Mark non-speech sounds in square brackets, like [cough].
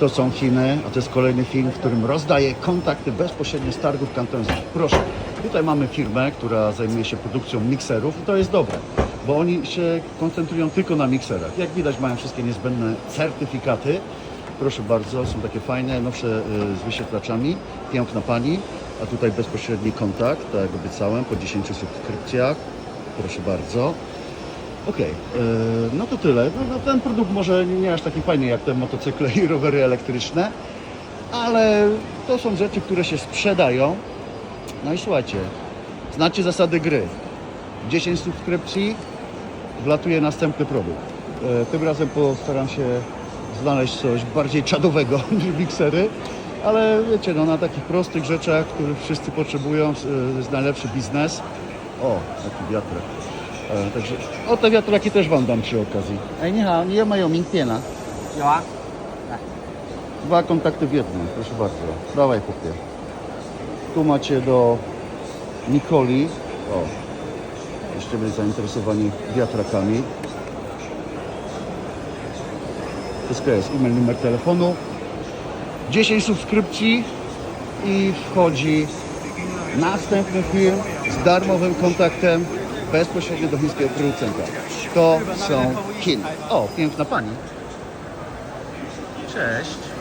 To są Chiny, a to jest kolejny film, w którym rozdaję kontakty bezpośrednio z targów kantońskich. Proszę, tutaj mamy firmę, która zajmuje się produkcją mikserów i to jest dobre, bo oni się koncentrują tylko na mikserach. Jak widać mają wszystkie niezbędne certyfikaty. Proszę bardzo, są takie fajne, nowsze y, z wyświetlaczami. Piękna pani, a tutaj bezpośredni kontakt, tak jak obiecałem, po 10 subskrypcjach. Proszę bardzo. Okej, e, no to tyle. No, no, ten produkt może nie aż taki fajny jak te motocykle i rowery elektryczne, ale to są rzeczy, które się sprzedają. No i słuchajcie, znacie zasady gry. 10 subskrypcji, wlatuje następny produkt. E, Tym razem postaram się znaleźć coś bardziej czadowego [laughs] niż miksery, ale wiecie, no na takich prostych rzeczach, których wszyscy potrzebują, e, jest najlepszy biznes. O, taki wiatrak. E, Także o te wiatraki też Wam dam przy okazji. Ej, nie, ha, nie mają miękpiena. 有啊，Dwa kontakty w jednym, proszę bardzo. Dawaj chłopie. Tu macie do Nikoli. O, jeszcze byli zainteresowani wiatrakami. Wszystko jest, e-mail, numer telefonu. 10 subskrypcji i wchodzi następny film z darmowym kontaktem bezpośrednio do chińskiego producenta. To są Chiny. O, piękna pani. Cześć.